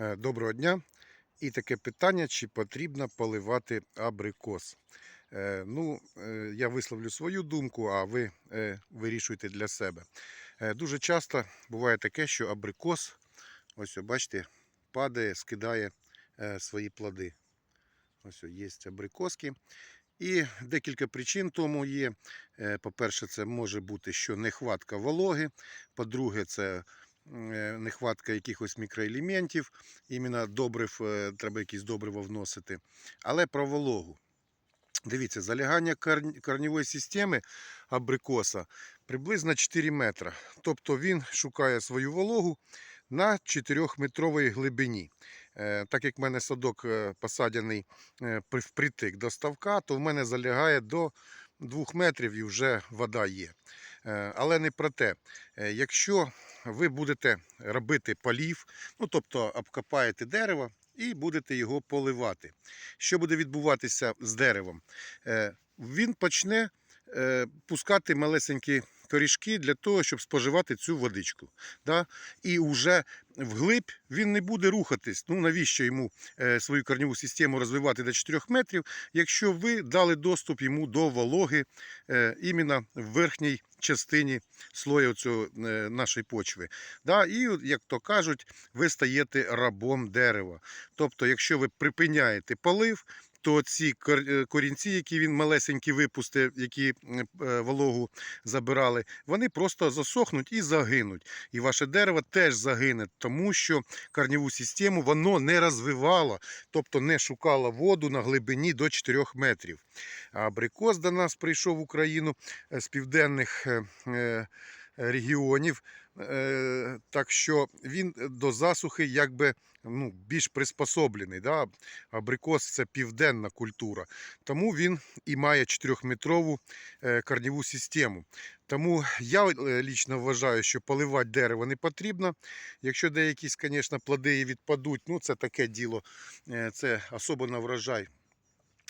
Е, Доброго дня. І таке питання, чи потрібно поливати абрикос. Е, Ну, е, я висловлю свою думку, а ви е, вирішуйте для себе. Дуже часто буває таке, що абрикос, ось бачите, падає, скидає свої плоди. Ось є абрикоски. І декілька причин тому є. По-перше, це може бути, що нехватка вологи. По-друге, це нехватка якихось мікроелементів, іменно добрив, е, треба якісь добрива вносити. Але про вологу. Дивіться, залягання корн- корневої системи абрикоса приблизно 4 метри. Тобто він шукає свою вологу на 4-метровій глибині. Е, Так як в мене садок е, посадяний е, впритик до ставка, то в мене залягає до 2 метрів і вже вода є. Е, Але не про те. Е, Якщо ви будете робити полів, ну тобто обкопаєте дерево і будете його поливати. Що буде відбуватися з деревом? Е, Він почне пускати малесенькі корішки для того, щоб споживати цю водичку. Да? І вже вглиб він не буде рухатись. Ну навіщо йому е, свою корневу систему розвивати до 4 метрів, якщо ви дали доступ йому до вологи е, іменно в верхній частині слою цього, е, нашої почви. Да? І, як то кажуть, ви стаєте рабом дерева. Тобто, якщо ви припиняєте полив, то ці е, корінці, які він малесенькі випустив, які е, е, вологу забирали, вони просто засохнуть і загинуть. І ваше дерево теж загине, тому що корневу систему воно не розвивало, тобто не шукало воду на глибині до 4 метрів. А абрикос до нас прийшов в Україну з південних регіонів. Е, Так що він до засухи якби ну, більш приспособлений. Да? Абрикос це південна культура. Тому він і має 4-метрову е, корневу систему. Тому я е, лічно вважаю, що поливати дерево не потрібно. Якщо деякі, звісно, плоди відпадуть, ну це таке діло, це на врожай.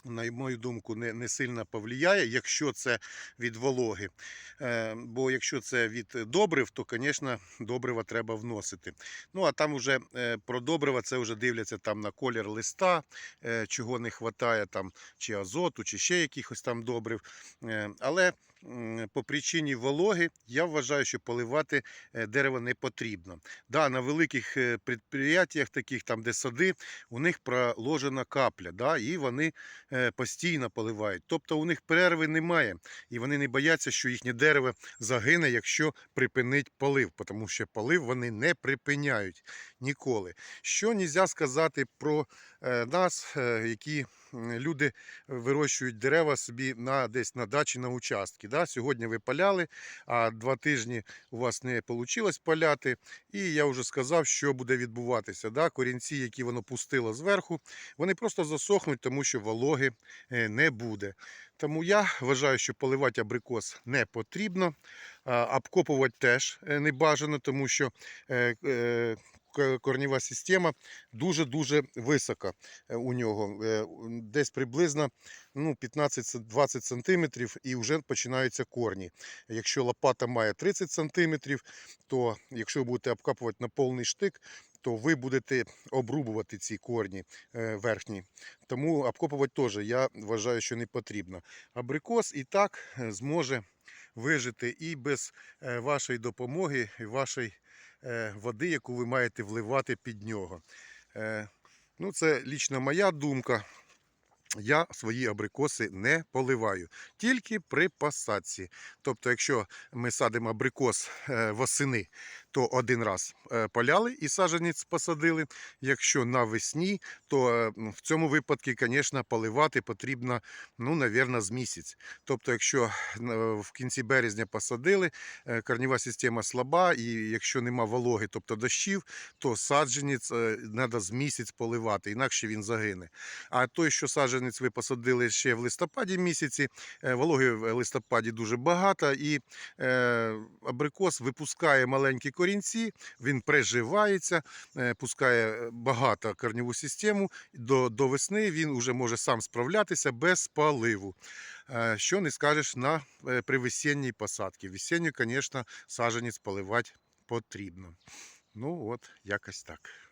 На мою думку, не, не сильно повлияє, якщо це від вологи. Е, бо якщо це від добрив, то, звісно, добрива треба вносити. Ну, а там вже е, про добрива це вже дивляться там на колір листа, е, чого не вистачає, там, чи азоту, чи ще якихось там добрив. Е, але по причині вологи я вважаю, що поливати е, дерево не потрібно. Да, на великих е, підприємствах, таких там, де сади, у них проложена капля, да, і вони е, постійно поливають. Тобто у них перерви немає, і вони не бояться, що їхнє дерево загине, якщо припинить полив, тому що полив вони не припиняють ніколи. Що не можна сказати про нас, які люди вирощують дерева собі на десь на дачі, на участки. Да? Сьогодні ви паляли, а два тижні у вас не вийшло паляти. І я вже сказав, що буде відбуватися. Да? Корінці, які воно пустило зверху, вони просто засохнуть, тому що вологи е, не буде. Тому я вважаю, що поливати абрикос не потрібно. Обкопувати теж е, не бажано, тому що е, е, корнєва система дуже-дуже висока е, у нього. Е, Десь приблизно ну, 15-20 см і вже починаються корні. Якщо лопата має 30 см, то якщо ви будете обкапувати на повний штик, то ви будете обрубувати ці корні е, верхні. Тому обкопувати теж я вважаю, що не потрібно. Абрикос і так зможе вижити і без вашої допомоги, і вашої води, яку ви маєте вливати під нього. Е, Ну, це лічно моя думка. Я свої абрикоси не поливаю, тільки при пасаці. Тобто, якщо ми садимо абрикос е, восени, то один раз е, поляли і саджанець посадили. Якщо навесні, то в цьому випадку, звісно, поливати потрібно, ну, навірно, з місяць. Тобто, якщо е, в кінці березня посадили, е, корнєва система слаба, і якщо нема вологи, тобто дощів, то саджанець треба з місяць поливати, інакше він загине. А той, що саджанець ви посадили ще в листопаді місяці, вологи в листопаді дуже багато, і абрикос випускає маленькі корінці, він приживається, е, пускає багато корневу систему. До, до весни він вже може сам справлятися без поливу. Е, Що не скажеш на привесінній посадці. Весенню, звісно, саженець поливати потрібно. Ну от, якось так.